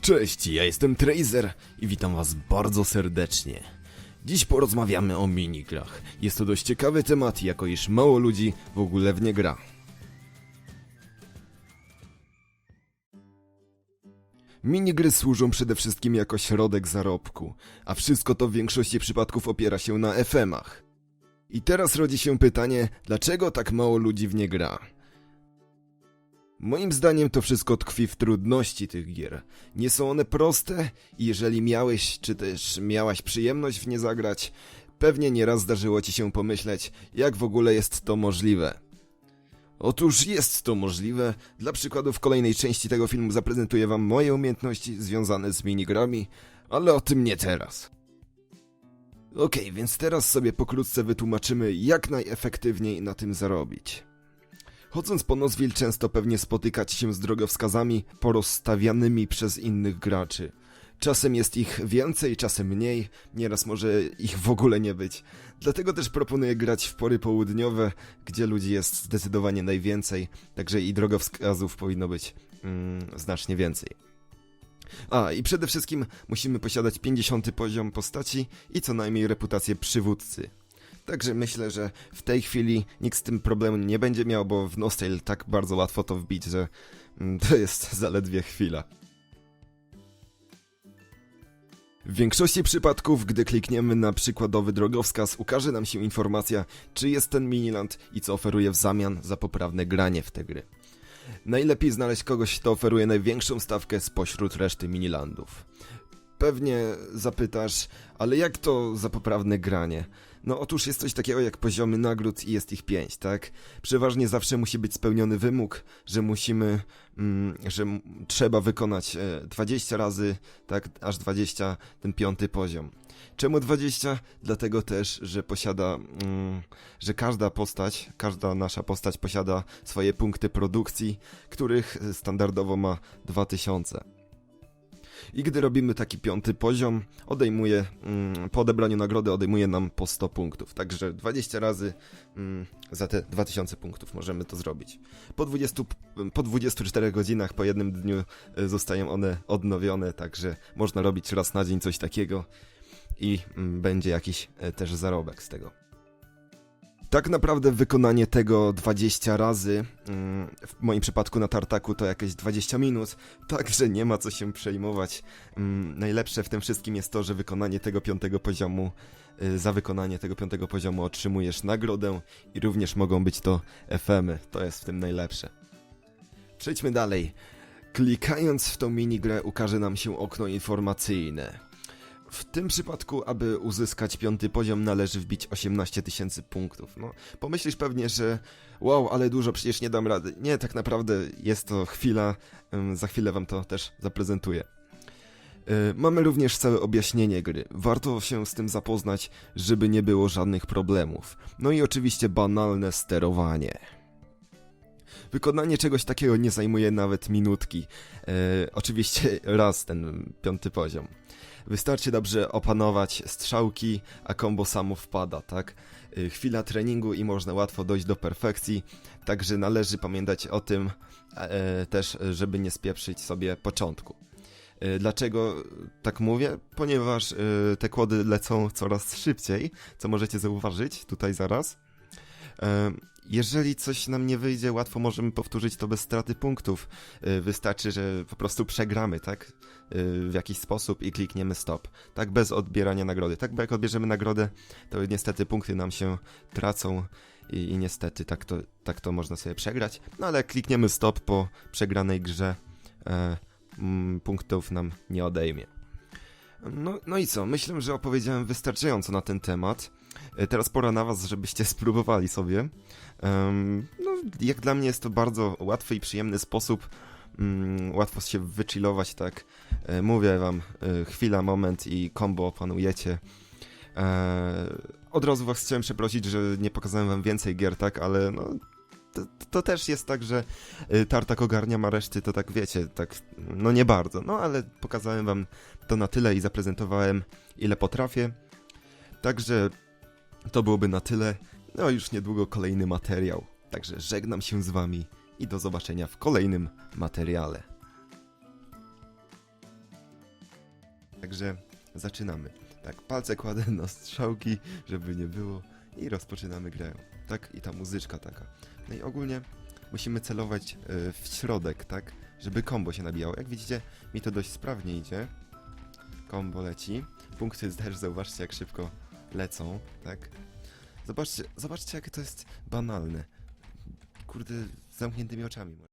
Cześć, ja jestem Trazer i witam was bardzo serdecznie. Dziś porozmawiamy o minigrach. Jest to dość ciekawy temat, jako iż mało ludzi w ogóle w nie gra. Minigry służą przede wszystkim jako środek zarobku, a wszystko to w większości przypadków opiera się na FM-ach. I teraz rodzi się pytanie, dlaczego tak mało ludzi w nie gra? Moim zdaniem to wszystko tkwi w trudności tych gier. Nie są one proste i jeżeli miałeś, czy też miałaś przyjemność w nie zagrać, pewnie nieraz zdarzyło ci się pomyśleć, jak w ogóle jest to możliwe. Otóż jest to możliwe. Dla przykładu w kolejnej części tego filmu zaprezentuję wam moje umiejętności związane z minigrami, ale o tym nie teraz. Okej, więc teraz sobie pokrótce wytłumaczymy, jak najefektywniej na tym zarobić. Chodząc po Nozwil często pewnie spotykać się z drogowskazami porozstawianymi przez innych graczy. Czasem jest ich więcej, czasem mniej, nieraz może ich w ogóle nie być. Dlatego też proponuję grać w pory południowe, gdzie ludzi jest zdecydowanie najwięcej, także i drogowskazów powinno być mm, znacznie więcej. A, i przede wszystkim musimy posiadać 50 poziom postaci i co najmniej reputację przywódcy. Także myślę, że w tej chwili nikt z tym problemu nie będzie miał, bo w Nostale tak bardzo łatwo to wbić, że mm, to jest zaledwie chwila. W większości przypadków, gdy klikniemy na przykładowy drogowskaz, ukaże nam się informacja, czy jest ten miniland i co oferuje w zamian za poprawne granie w te gry. Najlepiej znaleźć kogoś, kto oferuje największą stawkę spośród reszty minilandów. Pewnie zapytasz, ale jak to za poprawne granie? No otóż jest coś takiego jak poziomy nagród i jest ich pięć, tak? Przeważnie zawsze musi być spełniony wymóg, że musimy, mm, że trzeba wykonać e, 20 razy, tak, aż 20 ten piąty poziom. Czemu 20? Dlatego też, że posiada, mm, że każda postać, każda nasza postać posiada swoje punkty produkcji, których standardowo ma 2000. I gdy robimy taki piąty poziom, odejmuje, mm, po odebraniu nagrody odejmuje nam po 100 punktów. Także 20 razy mm, za te 2000 punktów możemy to zrobić. Po, 20, p- po 24 godzinach, po jednym dniu y, zostają one odnowione, także można robić raz na dzień coś takiego i mm, będzie jakiś y, też zarobek z tego. Tak naprawdę wykonanie tego 20 razy, mm, w moim przypadku na tartaku to jakieś 20 minut, także nie ma co się przejmować. Mm, Najlepsze w tym wszystkim jest to, że wykonanie tego piątego poziomu, y, za wykonanie tego piątego poziomu otrzymujesz nagrodę i również mogą być to FM-y, to jest w tym najlepsze. Przejdźmy dalej. Klikając w tą minigrę ukaże nam się okno informacyjne. W tym przypadku, aby uzyskać piąty poziom, należy wbić 18 tysięcy punktów. No, pomyślisz pewnie, że wow, ale dużo, przecież nie dam rady. Nie, tak naprawdę jest to chwila, za chwilę wam to też zaprezentuję. Yy, Mamy również całe objaśnienie gry. Warto się z tym zapoznać, żeby nie było żadnych problemów. No i oczywiście banalne sterowanie. Wykonanie czegoś takiego nie zajmuje nawet minutki. Yy, oczywiście raz ten piąty poziom. Wystarczy dobrze opanować strzałki, a kombo samo wpada, tak? Y, Chwila treningu i można łatwo dojść do perfekcji, także należy pamiętać o tym e, też, żeby nie spieprzyć sobie początku. Y, Dlaczego tak mówię? Ponieważ y, te kłody lecą coraz szybciej, co możecie zauważyć tutaj zaraz. E, Jeżeli coś nam nie wyjdzie, łatwo możemy powtórzyć to bez straty punktów. Y, Wystarczy, że po prostu przegramy, tak? Y, W jakiś sposób i klikniemy stop. Tak, bez odbierania nagrody. Tak, bo jak odbierzemy nagrodę, to niestety punkty nam się tracą i, i niestety tak to, tak to można sobie przegrać. No ale klikniemy stop po przegranej grze, e, mm, punktów nam nie odejmie. No, no i co? Myślę, że opowiedziałem wystarczająco na ten temat. E, Teraz pora na was, żebyście spróbowali sobie. No, jak dla mnie jest to bardzo łatwy i przyjemny sposób. Mm, łatwo się wychillować, tak. E, mówię wam, e, chwila, moment i combo opanujecie. Od razu was chciałem przeprosić, że nie pokazałem wam więcej gier, tak, ale no, to, to też jest tak, że Tartak ogarnia ma reszty, to tak wiecie, tak, no nie bardzo, no ale pokazałem wam to na tyle i zaprezentowałem ile potrafię. Także to byłoby na tyle. No już niedługo kolejny materiał. Także żegnam się z wami i do zobaczenia w kolejnym materiale. Także zaczynamy. Tak, palce kładę na strzałki, żeby nie było i rozpoczynamy grę. Tak, i ta muzyczka taka. No i ogólnie musimy celować e, w środek, tak, żeby kombo się nabijało. Jak widzicie, mi to dość sprawnie idzie. Kombo leci. Punkty też zauważcie, jak szybko lecą, tak. Zobaczcie, zobaczcie, jakie to jest banalne. Kurde, z zamkniętymi oczami.